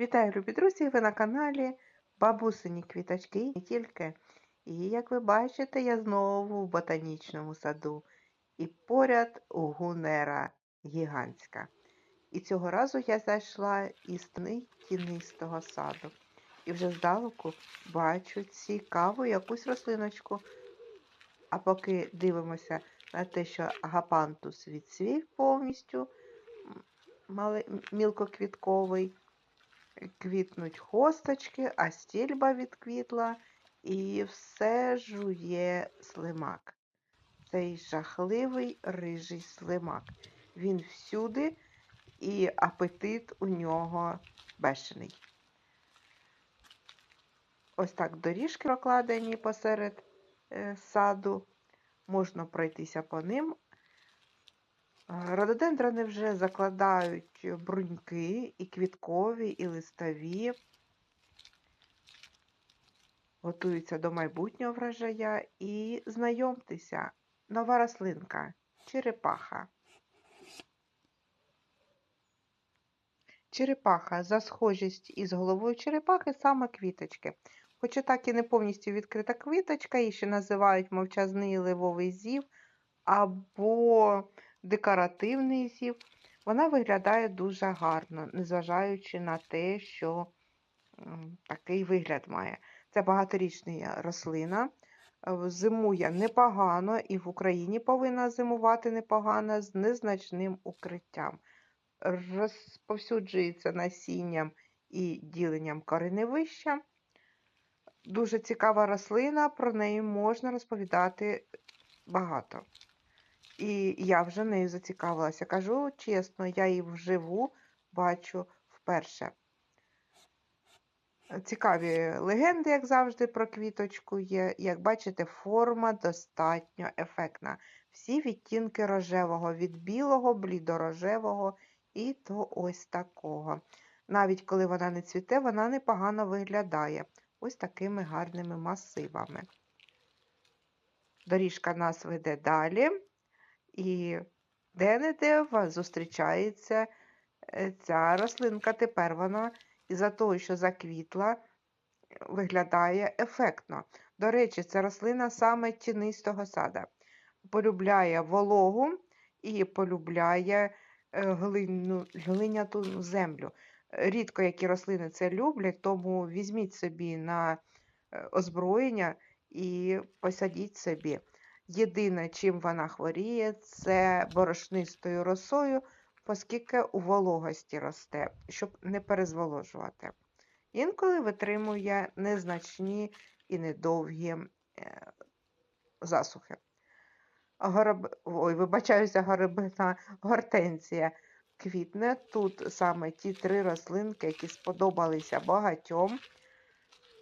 Вітаю, любі друзі! Ви на каналі Бабусині квіточки не тільки. І як ви бачите, я знову в ботанічному саду. І поряд у гунера гігантська. І цього разу я зайшла із тни тінистого саду. І вже здалеку бачу цікаву якусь рослиночку. А поки дивимося на те, що агапантус відцвів повністю, мілкоквітковий, квітнуть хосточки, а стільба відквітла, і все жує слимак. Цей жахливий рижий слимак. Він всюди, і апетит у нього бешений. Ось так доріжки прокладені посеред саду. Можна пройтися по ним. Е, Рододендрони вже закладають бруньки і квіткові, і листові. Готуються до майбутнього врожая. І знайомтеся, нова рослинка черепаха. Черепаха за схожість із головою черепахи саме квіточки. Хоча так і не повністю відкрита квіточка, її ще називають мовчазний ливовий зів або декоративний зів. Вона виглядає дуже гарно, незважаючи на те, що такий вигляд має. Це багаторічна рослина. е, Зимує непогано і в Україні повинна зимувати непогано з незначним укриттям. Розповсюджується насінням і діленням кореневища. Дуже цікава рослина, про неї можна розповідати багато. І я вже нею зацікавилася. Кажу чесно, я її вживу бачу вперше. Цікаві легенди, як завжди, про квіточку є. Як бачите, форма достатньо ефектна. Всі відтінки рожевого, від білого, блідорожевого і до ось такого. Навіть коли вона не цвіте, вона непогано виглядає ось такими гарними масивами. Доріжка нас веде далі, і де-не-де зустрічається е, ця рослинка. Тепер вона із-за того, що заквітла, виглядає ефектно. До речі, це рослина саме тінистого сада. Полюбляє вологу і полюбляє е, глиняту землю. Рідко які рослини це люблять, тому візьміть собі на е, озброєння і посадіть собі. Єдине, чим вона хворіє, це борошнистою росою, оскільки у вологості росте, щоб не перезволожувати. Інколи витримує незначні і недовгі е, засухи. Гороб... Ой, вибачаюся, горобина гортензія квітне. Тут саме ті три рослинки, які сподобалися багатьом.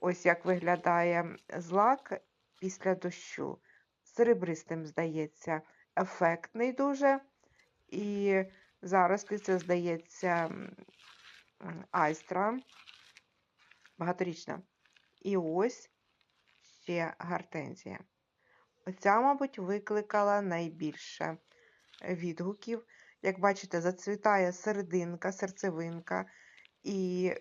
Ось як виглядає злак після дощу. Серебристим, здається, ефектний дуже. І зараз це, здається, айстра багаторічна. І ось ще гортензія. Оця, мабуть, викликала найбільше відгуків. Як бачите, зацвітає серединка, серцевинка. І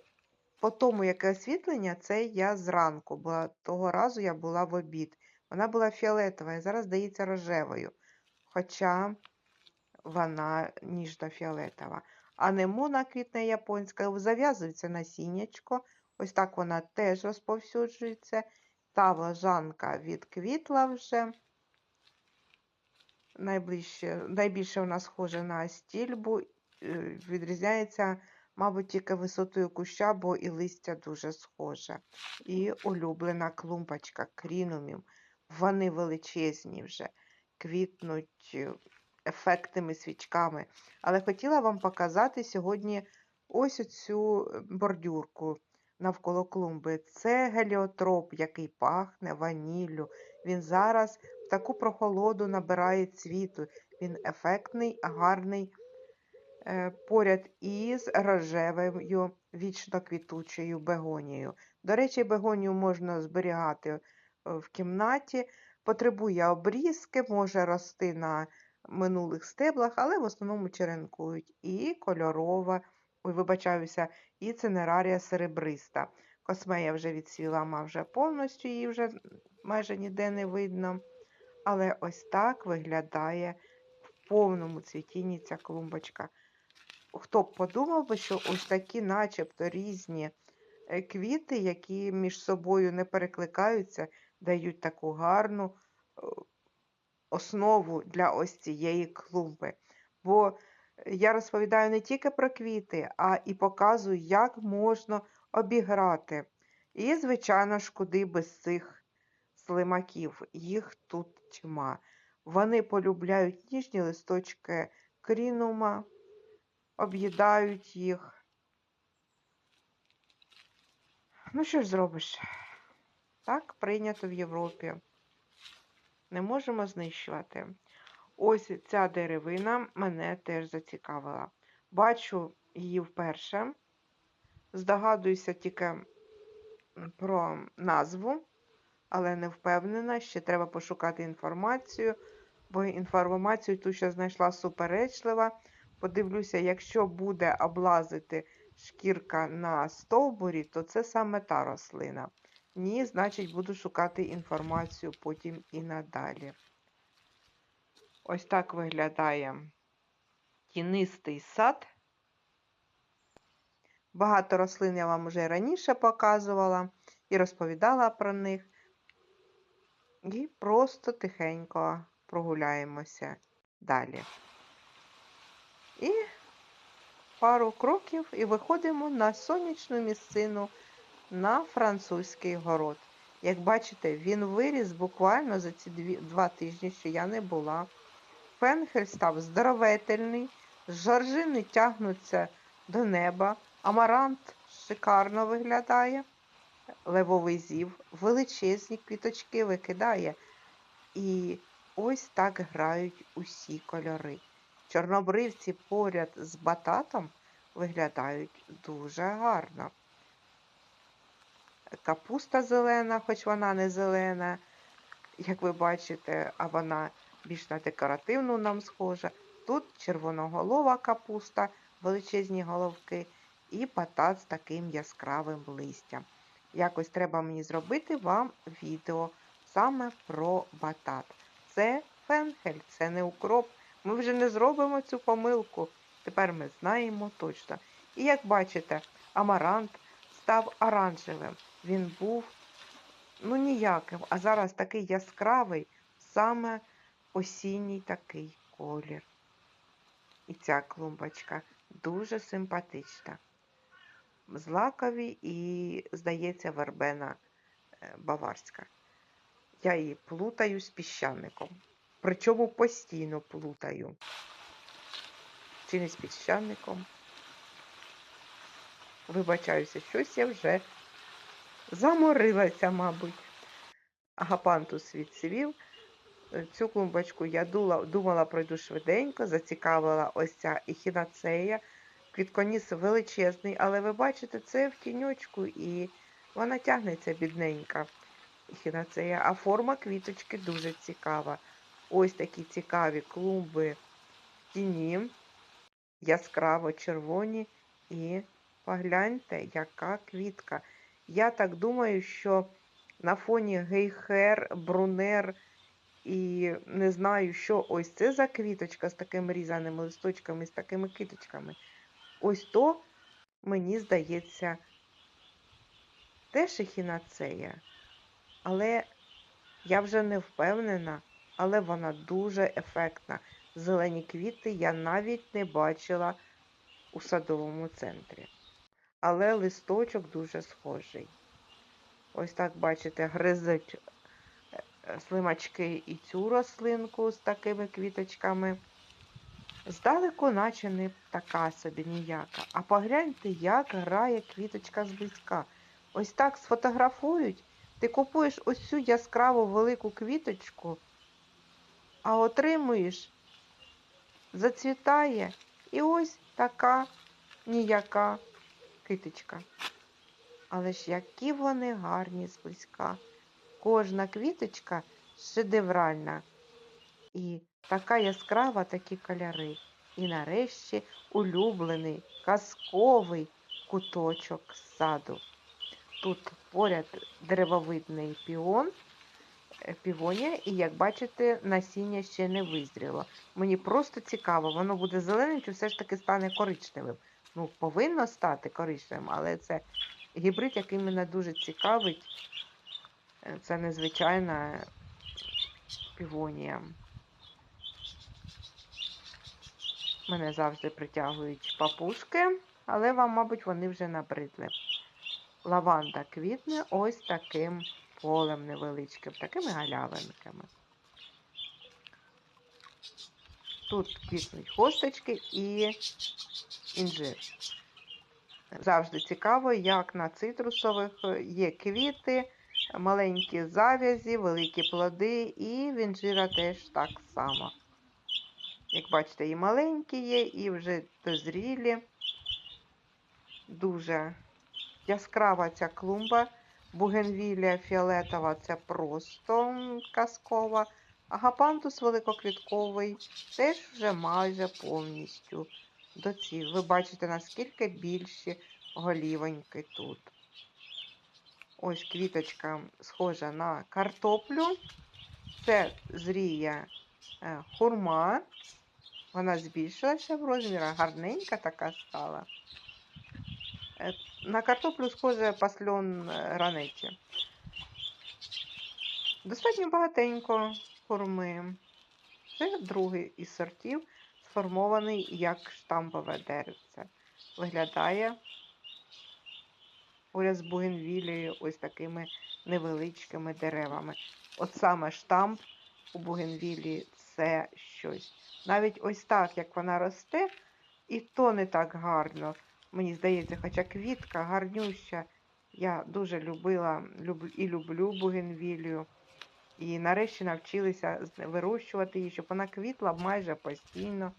по тому, яке освітлення, це я зранку, бо того разу я була в обід. Вона була фіолетова і зараз здається рожевою. Хоча вона ніжно-фіолетова. Анемона квітне японська, зав'язується насіннячко. Ось так вона теж розповсюджується. Та влажанка відквітла вже. Найближче, найбільше вона схожа на стільбу, е, відрізняється, мабуть, тільки висотою куща, бо і листя дуже схоже. І улюблена клумпочка крінумів. Вони величезні вже, квітнуть е, ефектними свічками. Але хотіла вам показати сьогодні ось оцю бордюрку навколо клумби. Це геліотроп, який пахне ваніллю. Він зараз таку прохолоду набирає цвіту. Він ефектний, гарний. е, Поряд із рожевою вічно квітучою бегонією. До речі, бегонію можна зберігати е, в кімнаті. потребує обрізки, може рости на минулих стеблах, але в основному черенкують. І кольорова, ой, вибачаюся, і цинерарія серебриста. Космея вже відсвіла майже повністю, її вже майже ніде не видно. Але ось так виглядає в повному цвітінні ця клумбочка. Хто б подумав би, що ось такі, начебто, різні е, квіти, які між собою не перекликаються, дають таку гарну е, основу для ось цієї клумби. Бо я розповідаю не тільки про квіти, а і показую, як можна обіграти. І, звичайно ж, куди без цих слимаків. Їх тут тьма. Вони полюбляють ніжні листочки крінума, об'їдають їх. Ну, що ж зробиш? Так прийнято в Європі. Не можемо знищувати. Ось ця деревина мене теж зацікавила. Бачу її вперше. Здогадуюся тільки про назву, але не впевнена. Ще треба пошукати інформацію, бо інформацію тут ще знайшла суперечлива. Подивлюся, якщо буде облазити шкірка на стовбурі, то це саме та рослина. Ні, значить, буду шукати інформацію потім і надалі. Ось так виглядає тінистий сад. Багато рослин я вам вже раніше показувала і розповідала про них. І просто тихенько прогуляємося далі. І пару кроків і виходимо на сонячну місцину на французький город. Як бачите, він виріс буквально за ці дві, два тижні, що я не була. Фенхель став здоровительний, жоржини тягнуться до неба, амарант шикарно виглядає, левовий зів, величезні квіточки викидає. І ось так грають усі кольори. Чорнобривці поряд з бататом виглядають дуже гарно. Капуста зелена, хоч вона не зелена, як ви бачите, а вона більш на декоративну нам схожа. Тут червоноголова капуста, величезні головки, і батат з таким яскравим листям. Якось треба мені зробити вам відео саме про батат. Це фенхель, це не укроп. Ми вже не зробимо цю помилку. Тепер ми знаємо точно. І як бачите, амарант став оранжевим. Він був ну ніяким, а зараз такий яскравий, саме осінній такий колір. І ця клумбочка дуже симпатична. Злакові і, здається, вербена е, баварська. Я її плутаю з піщаником. Причому постійно плутаю. Чи не з піщаником? Вибачаюся, щось я вже заморилася, мабуть. Агапантус відсвів. Цю клумбочку я думала, пройду швиденько, зацікавила ось ця ехінацея. Квітконіс величезний, але ви бачите, це в тіньочку і вона тягнеться бідненька. Ехінацея. А форма квіточки дуже цікава. Ось такі цікаві клумби в тіні, яскраво червоні. І погляньте, яка квітка. Я так думаю, що на фоні гейхер, брунер і не знаю, що ось це за квіточка з такими різаними листочками, з такими квіточками. Ось то, мені здається, теж ехінацея. Але я вже не впевнена, але вона дуже ефектна. Зелені квіти я навіть не бачила у садовому центрі. Але листочок дуже схожий. Ось так, бачите, гризуть е, слимачки і цю рослинку з такими квіточками. Здалеку, наче не така собі ніяка. А погляньте, як грає квіточка зблизька. Ось так сфотографують. Ти купуєш ось цю яскраву велику квіточку, а отримуєш, зацвітає і ось така ніяка квіточка. Але ж які вони гарні зблизька. Кожна квіточка шедевральна. І така яскрава, такі кольори. І нарешті улюблений казковий куточок саду. Тут поряд деревовидний піон, е, півонія, і як бачите, насіння ще не визріло. Мені просто цікаво, воно буде зеленим чи все ж таки стане коричневим. Ну, повинно стати коричневим, але це гібрид, який мене дуже цікавить. Е, Це незвичайна півонія. Мене завжди притягують папушки, але вам, мабуть, вони вже набридли. Лаванда квітне ось таким полем невеличким, такими галявинками. Тут квітнуть хосточки і інжир. Завжди цікаво, як на цитрусових є квіти, маленькі зав'язі, великі плоди, і в інжира теж так само. Як бачите, і маленькі є, і вже дозрілі. Дуже яскрава ця клумба. Бугенвілія фіолетова це просто казкова. А гапантус великоквітковий теж вже майже повністю доцвів. Ви бачите, наскільки більші голівоньки тут. Ось квіточка схожа на картоплю. Це зріє е, хурма. Вона збільшилася в розмірах, гарненька така стала. Е, На картоплю схоже пасльон е, ранеті. Достатньо багатенько хурми. Це другий із сортів, сформований як штампове деревце. Виглядає поряд з бугенвілією ось такими невеличкими деревами. От саме штамп у бугенвілії це щось. Навіть ось так, як вона росте, і то не так гарно. Мені здається, хоча квітка гарнюща. Я дуже любила люб, і люблю бугенвілію. І нарешті навчилися вирощувати її, щоб вона квітла майже постійно.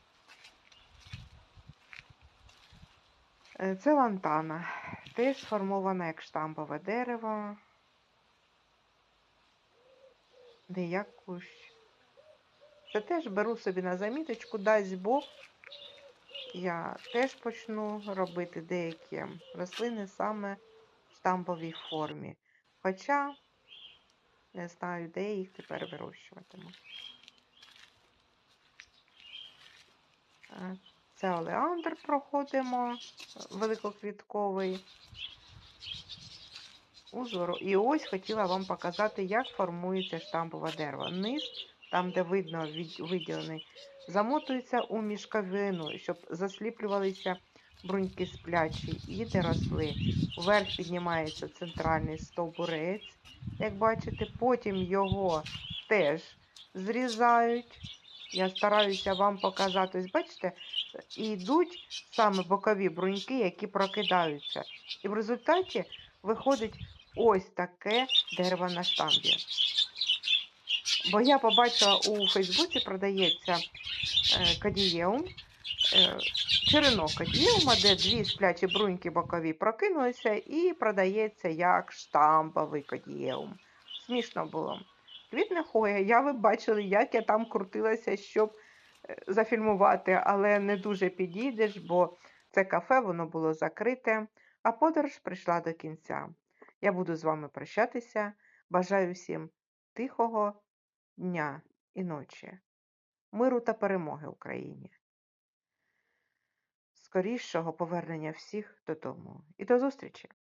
Е, Це лантана. Теж сформована як штампове дерево. Не як. Це теж беру собі на заміточку, дасть Бог. Я теж почну робити деякі рослини саме в штамповій формі. Хоча не знаю, де я їх тепер вирощуватиму. Е, Це олеандр проходимо, великоквітковий. Узору. І ось хотіла вам показати, як формується штампове дерево. Низ, там, де видно виділений, замотується у мішковину, щоб засліплювалися бруньки сплячі і де. Вверх піднімається центральний стовбурець, як бачите, потім його теж зрізають. Я стараюся вам показати. Ось бачите, йдуть саме бокові бруньки, які прокидаються. І в результаті виходить ось таке дерево на штамбі. Бо я побачила у Фейсбуці продається е, кадієум, е, черенок кадієума, де дві сплячі бруньки бокові прокинулися і продається як штамповий кадієум. Смішно було. Квітне хоя, я ви бачили, як я там крутилася, щоб е, зафільмувати, але не дуже підійдеш, бо це кафе, воно було закрите, а подорож прийшла до кінця. Я буду з вами прощатися. Бажаю всім тихого дня і ночі, миру та перемоги Україні. Скорішого повернення всіх додому. І до зустрічі!